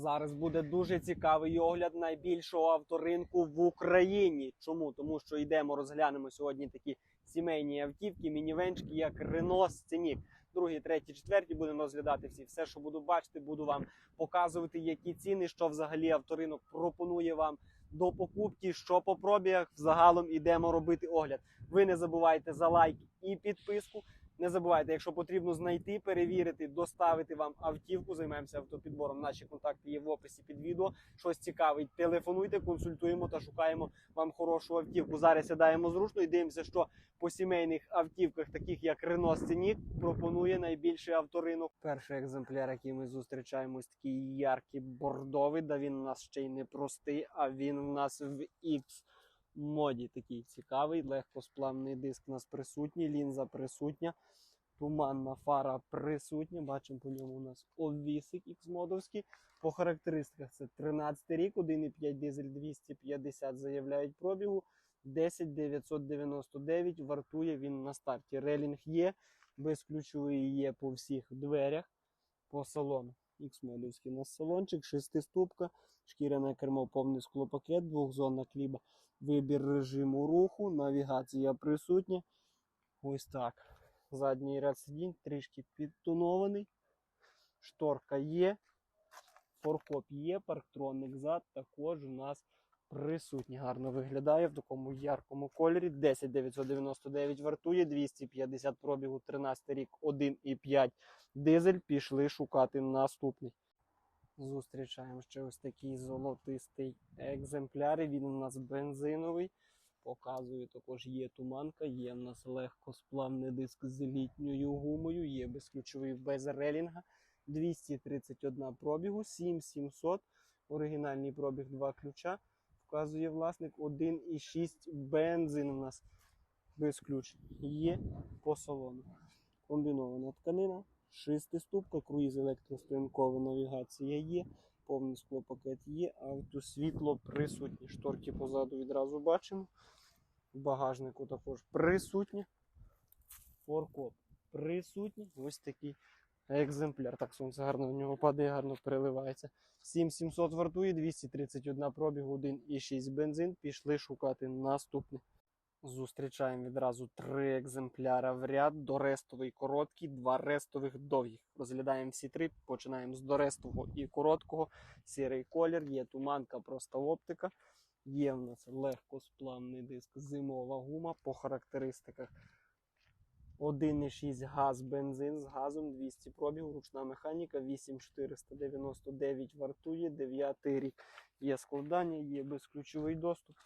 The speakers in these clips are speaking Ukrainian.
Зараз буде дуже цікавий огляд найбільшого авторинку в Україні. Чому? Тому що йдемо, розглянемо сьогодні такі сімейні автівки, мінівенчики, як Renault Scenic. Другі, треті, четверті будемо розглядати всі. Все, що буду бачити, буду вам показувати, які ціни, що взагалі авторинок пропонує вам до покупки, що по пробігах. Взагалом ідемо робити огляд. Ви не забувайте за лайк і підписку. Не забувайте, якщо потрібно знайти, перевірити, доставити вам автівку. Займаємося автопідбором. Наші контакти є в описі під відео. Щось цікавить. Телефонуйте, консультуємо та шукаємо вам хорошу автівку. Зараз сідаємо зручно і дивимося, що по сімейних автівках, таких як Renault Scenic, пропонує найбільший авторинок. Перший екземпляр, який ми зустрічаємо, ось такий яркий бордовий. Да він у нас ще й не простий, а він у нас в X моді такий цікавий, легкосплавний диск у нас присутній, лінза присутня, туманна фара присутня. Бачимо по ньому у нас обвісик X-модовський. По характеристиках це 13 рік, 1,5 дизель 250 заявляють пробігу. 10999 вартує він на старті. Релінг є, безключовий є по всіх дверях, по салону. X-модовський у нас салончик, шестиступка, шкіряне кермо, повний склопакет, двохзонна кліба, вибір режиму руху, навігація присутня. Ось так. Задній ряд сидінь трішки підтонований. Шторка є. Форкоп є, парктронник зад також у нас присутній. Гарно виглядає в такому яркому кольорі. 10999 вартує, 250 пробігу, 13 рік, 1,5 дизель. Пішли шукати наступний. Зустрічаємо ще ось такий золотистий екземпляр. Він у нас бензиновий. Показую, також є туманка, є в нас легкосплавний диск з літньою гумою, є безключовий без релінга. 231 пробігу, 7700. Оригінальний пробіг 2 ключа. Вказує власник 1,6 бензин у нас без ключ. Є по салону. Комбінована тканина, шестиступка, круїз електростоянкова навігація є, повний склопакет є, автосвітло присутнє. Шторки позаду відразу бачимо. В багажнику також присутнє. Форкоп присутній. Ось такий екземпляр. Так сонце гарно в нього падає, гарно переливається. 7700 вартує, 231 пробігу, 1,6 бензин. Пішли шукати наступний. Зустрічаємо відразу три екземпляра в ряд. Дорестовий короткий, два рестових довгих. Розглядаємо всі три. Починаємо з дорестового і короткого. Сірий колір, є туманка, проста оптика. Є в нас легкосплавний диск, зимова гума по характеристиках. 1,6 газ, бензин з газом 200 пробігу, ручна механіка, 8499 вартує, 9 рік. Є складання, є безключовий доступ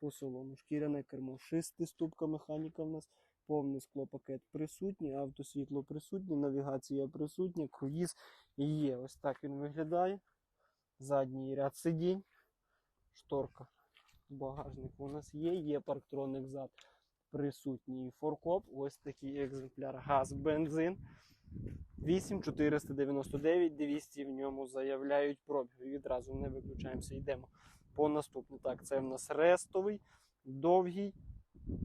по салону. Шкіряне кермо, шестиступка механіка в нас, повний склопакет присутній, автосвітло присутнє, навігація присутня, круїз є. Ось так він виглядає. Задній ряд сидінь, шторка. Багажник у нас є, є парктроник зад присутній форкоп. Ось такий екземпляр газ, бензин. 8499, 200 в ньому заявляють пробіг. Відразу не виключаємося, йдемо по наступну. Так, це в нас рестовий, довгий.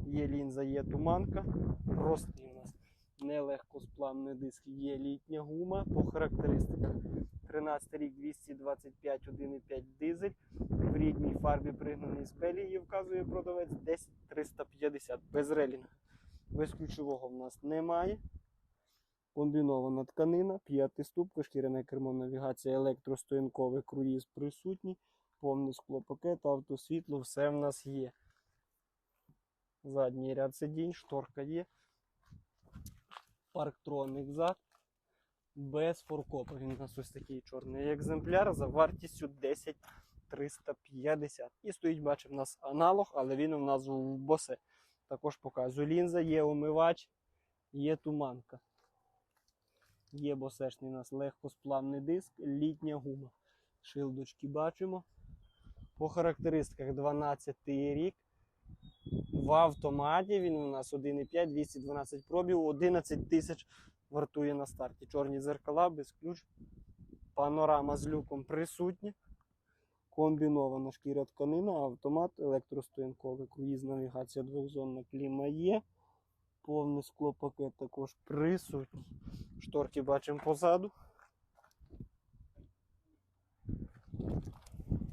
Є лінза, є туманка. Простий у нас нелегкосплавний диск, є літня гума по характеристиках. 13 рік 225, 1,5 дизель. В рідній фарбі пригнаний з Белії, вказує продавець 10350 без релінга. Без ключового в нас немає. Комбінована тканина, п'ятиступка, шкіряне кермо, навігація, електростоянковий круїз присутній, повний склопакет, автосвітло, все в нас є. Задній ряд сидінь, шторка є. Парктроник зад. Без форкопа. Він у нас ось такий чорний екземпляр за вартістю 10 350. І стоїть, бачимо, у нас аналог, але він у нас в босе. Також показую лінза, є омивач, є туманка. Є босешний у нас легкосплавний диск, літня гума. Шилдочки бачимо. По характеристиках 12 рік. В автоматі він у нас 1,5, 212 пробів, 11 тисяч вартує на старті. Чорні зеркала без ключ. Панорама з люком присутня. Комбінована шкіра тканина, автомат, електростоянковий круїз, навігація, двохзонна кліма є. Повний склопакет також присутній. Шторки бачимо позаду.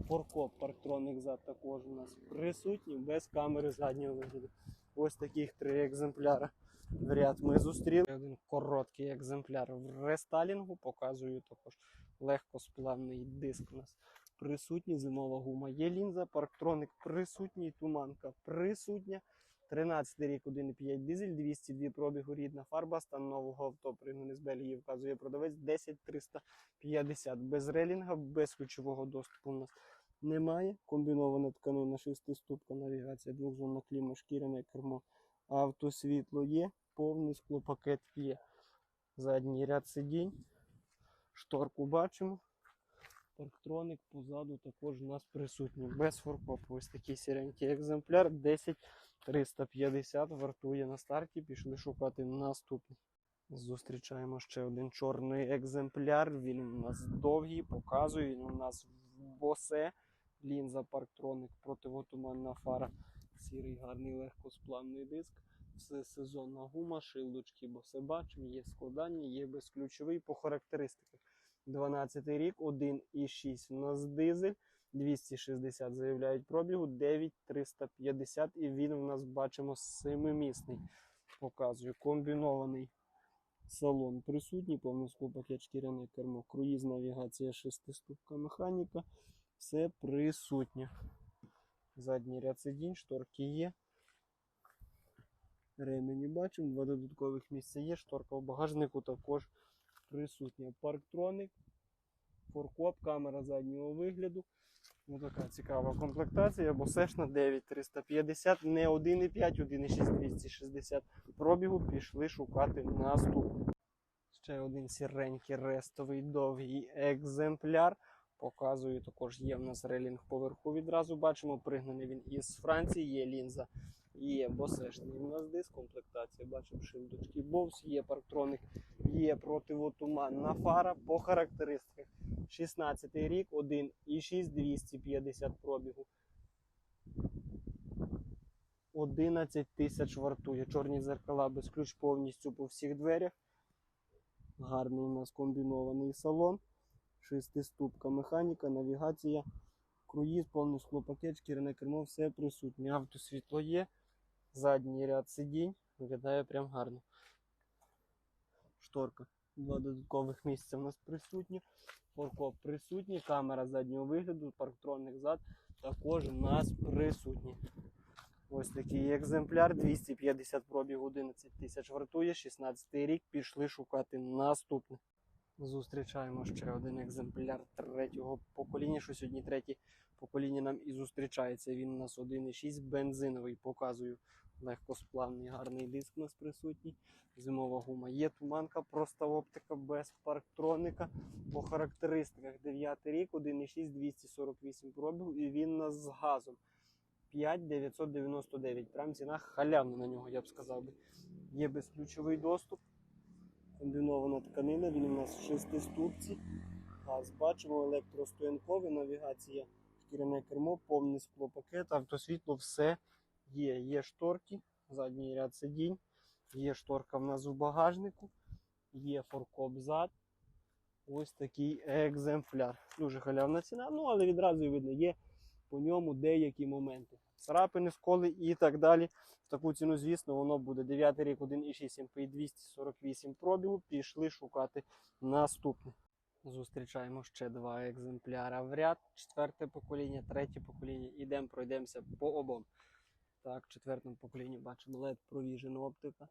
Форкоп парктроник зад також у нас присутній, без камери заднього вигляду. Ось таких три екземпляри в ряд ми зустріли. Один короткий екземпляр в рестайлінгу. Показую також легкосплавний диск у нас присутній, зимова гума. Є лінза, парктроник присутній, туманка присутня. 13 рік 1,5 дизель, 202 пробігу рідна фарба, стан нового авто пригнаний з Бельгії вказує продавець 10350. Без релінга, без ключового доступу у нас немає. Комбінована тканина, шестиступка, навігація, двохзонна кліма, шкіряне кермо, автосвітло є, повний склопакет є. Задній ряд сидінь. Шторку бачимо. Парктроник позаду також у нас присутній. Без форкопу. Ось такий сіренький екземпляр. 10 350 вартує на старті. Пішли шукати наступний. Зустрічаємо ще один чорний екземпляр. Він у нас довгий, показує. Він у нас босе. Лінза парктроник, противотуманна фара. Сірий гарний легкосплавний диск. Все сезонна гума, шилдочки, босе бачимо, є складання, є безключовий по характеристиках. 12 рік, 1,6 у нас дизель. 260 заявляють пробігу, 9350 і він у нас бачимо семимісний. Показую комбінований салон присутній, повний склопакет шкіряне кермо, круїз, навігація, шестиступка механіка. Все присутнє. Задній ряд сидінь, шторки є. Ремені бачимо, два додаткових місця є, шторка в багажнику також присутня. Парктроник, форкоп, камера заднього вигляду. Ну, така цікава комплектація, бо сешна 9350, не 1,5, 1,6 260 пробігу. Пішли шукати наступний. Ще один сіренький рестовий довгий екземпляр. Показую, також є в нас релінг поверху. Відразу бачимо, пригнаний він із Франції, є лінза, є босешний у нас диск, комплектація. Бачимо шилдочки Bose, є парктроник, є противотуманна фара по характеристиках. 16 рік, 1,6 250 пробігу. 11 тисяч вартує. Чорні дзеркала без ключ повністю по всіх дверях. Гарний у нас комбінований салон. Шестиступка механіка, навігація, круїз, повний склопакет, шкіряне кермо, все присутнє. Автосвітло є. Задній ряд сидінь. Виглядає прям гарно. Шторка. Два додаткових місця у нас присутні. Форкоп присутній, камера заднього вигляду, парктронник зад також у нас присутні. Ось такий екземпляр, 250 пробіг 11 тисяч вартує, 16 рік. Пішли шукати наступне. Зустрічаємо ще один екземпляр третього покоління. Що сьогодні третє покоління нам і зустрічається. Він у нас 1,6 бензиновий. Показую легкосплавний гарний диск у нас присутній. Зимова гума є туманка, проста оптика без парктроника. По характеристиках 9 рік, 1,6 248 пробігу, і він у нас з газом 5999. Прям ціна халявна на нього, я б сказав би. Є безключовий доступ. Комбінована тканина, він у нас в шестиступці. Газ бачимо, електростоянковий, навігація, шкіряне кермо, повний склопакет, автосвітло, все є. Є шторки, задній ряд сидінь, є шторка в нас у багажнику, є форкоп зад. Ось такий екземпляр. Дуже халявна ціна, ну але відразу видно, є по ньому деякі моменти. Царапини, сколи і так далі. В таку ціну, звісно, воно буде 9 рік, 1,6 МПІ 248 пробігу. Пішли шукати наступне. Зустрічаємо ще два екземпляра в ряд. Четверте покоління, третє покоління. Ідемо, пройдемося по обом. Так, четвертому поколінні бачимо LED Provision оптика.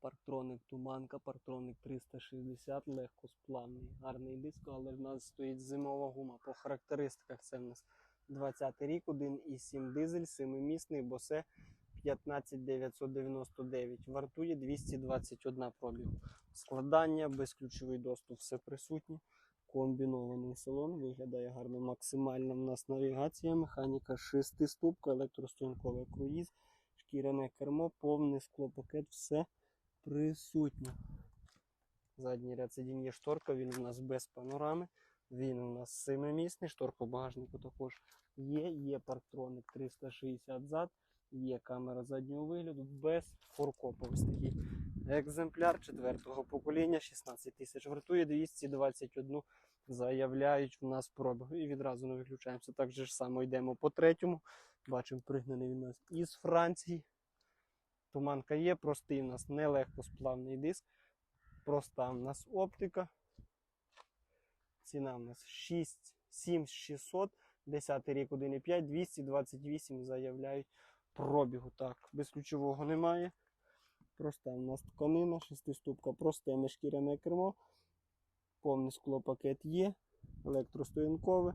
Парктроник Туманка, парктроник 360, легкосплавний, гарний диск, але в нас стоїть зимова гума. По характеристиках це в нас 20 рік, 1,7 дизель, 7-місний, босе 15999. Вартує 221 пробігу. Складання, безключовий доступ, все присутнє. Комбінований салон виглядає гарно. Максимальна в нас навігація, механіка шестиступка, електростоянковий круїз, шкіряне кермо, повний склопакет, все присутнє. Задній ряд сидінь є шторка, він у нас без панорами. Він у нас семимісний, шторка в багажнику також є. Є парктроник 360 зад, є камера заднього вигляду без форкопу. Ось такий екземпляр четвертого покоління, 16 тисяч вартує, 221 заявляють в нас пробіг. І відразу не виключаємося. Так же ж само йдемо по третьому. Бачимо, пригнаний він у нас із Франції. Туманка є, простий у нас нелегкосплавний диск. Проста в нас оптика. Ціна в нас 6, 7600, 10 рік 1,5, 228 заявляють пробігу. Так, без ключового немає. Проста у нас тканина, шестиступка, просте нешкіряне кермо. Повний склопакет є, електростоянкове,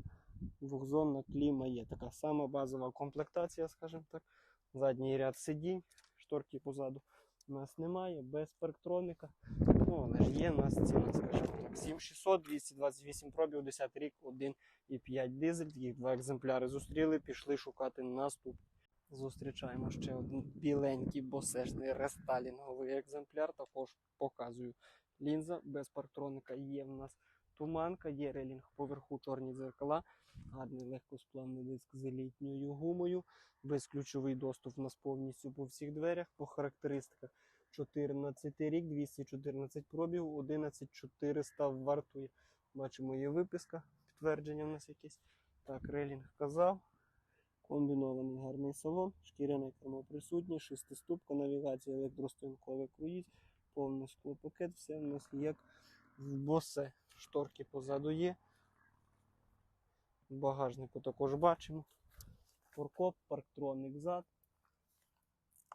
двохзонна кліма є. Така сама базова комплектація, скажімо так. Задній ряд сидінь, шторки позаду у нас немає, без парктроника. Ну, але ж є у нас ціна, скажімо так. 7600, 228 пробів, 10 рік, 1,5 дизель. Таких два екземпляри зустріли, пішли шукати наступ. Зустрічаємо ще один біленький босешний рестайлінговий екземпляр. Також показую лінза без парктроника. Є в нас туманка, є релінг поверху чорні дзеркала, гарний легкосплавний диск з елітньою гумою, безключовий доступ у нас повністю по всіх дверях. По характеристиках 14 рік, 214 пробів, 11400 вартує. Бачимо, є виписка, підтвердження в нас якесь. Так, релінг казав. Комбінований гарний салон, шкіряне кермо присутнє, шестиступка, навігація, електростоянковий круїз, повний склопакет, все в нас як в босе. Шторки позаду є. Багажнику також бачимо. Форкоп, парктроник зад.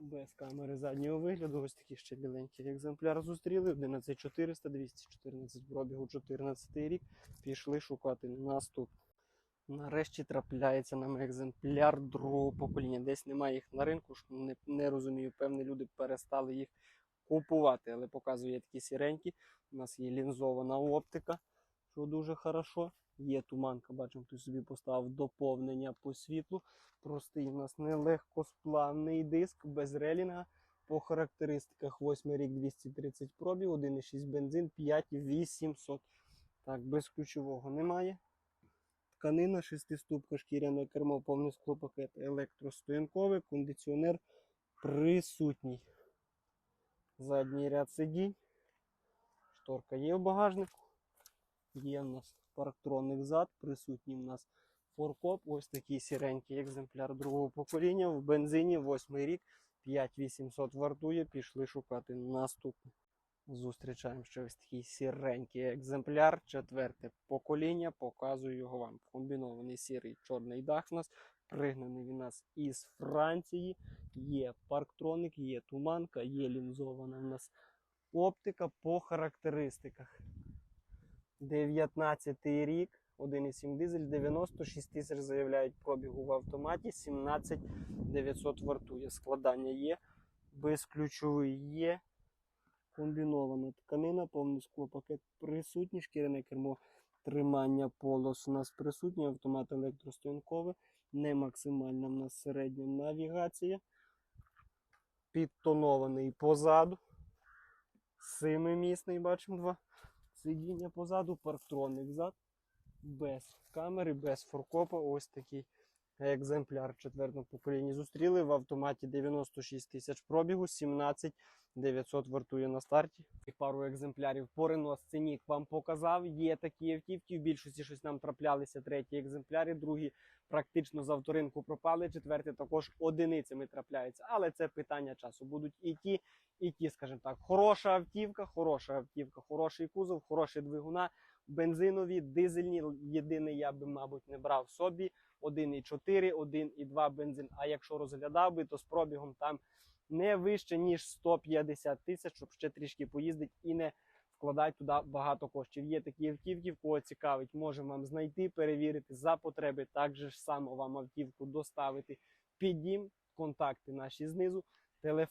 Без камери заднього вигляду. Ось такий ще біленький екземпляр зустріли. 11400, 214 пробігу, 14 рік. Пішли шукати наступ. Нарешті трапляється нам екземпляр другого покоління. Десь немає їх на ринку, не, не розумію. Певні люди перестали їх купувати, але показує такі сіренькі. У нас є лінзована оптика, що дуже хорошо. Є туманка, бачимо, хтось собі поставив доповнення по світлу. Простий у нас нелегкосплавний диск без релінга. По характеристиках 8 рік 230 пробів, 1,6 бензин, 5800. Так, без ключового немає. Тканина, шестиступка, шкіряне кермо, повний склопакет, електростоянковий, кондиціонер присутній. Задній ряд сидінь. Шторка є в багажнику. Є в нас парктронник зад, присутній в нас форкоп. Ось такий сіренький екземпляр другого покоління. В бензині 8 рік, 5800 вартує. Пішли шукати наступний. Зустрічаємо ще ось такий сіренький екземпляр, четверте покоління. Показую його вам. Комбінований сірий чорний дах у нас. Пригнаний він нас із Франції. Є парктроник, є туманка, є лінзована в нас оптика по характеристиках. 19 рік, 1,7 дизель, 96 тисяч заявляють пробігу в автоматі, 17 900 вартує. Складання є, безключовий є. Комбінована тканина, повний склопакет присутній, шкіряне кермо тримання полос у нас присутнє, автомат електростоянковий, не максимальна в нас середня навігація. Підтонований позаду. Семимісний, бачимо два. Сидіння позаду, парктроник зад. Без камери, без форкопа. Ось такий екземпляр четвертого покоління зустріли. В автоматі 96 тисяч пробігу, 17 900 вартує на старті. Їх Пару екземплярів по Renault Scenic вам показав. Є такі автівки. В більшості щось нам траплялися треті екземпляри, другі практично з авторинку пропали. Четверті також одиницями трапляються. Але це питання часу. Будуть і ті, і ті, скажімо так, хороша автівка, хороша автівка, хороший кузов, хороші двигуна, бензинові, дизельні. Єдиний я би, мабуть, не брав собі 1,4, 1,2 бензин. А якщо розглядав би, то з пробігом там не вище, ніж 150 тисяч, щоб ще трішки поїздити і не вкладати туди багато коштів. Є такі автівки, в кого цікавить, можемо вам знайти, перевірити за потреби. Так же ж само вам автівку доставити під дім. Контакти наші знизу. Телефон.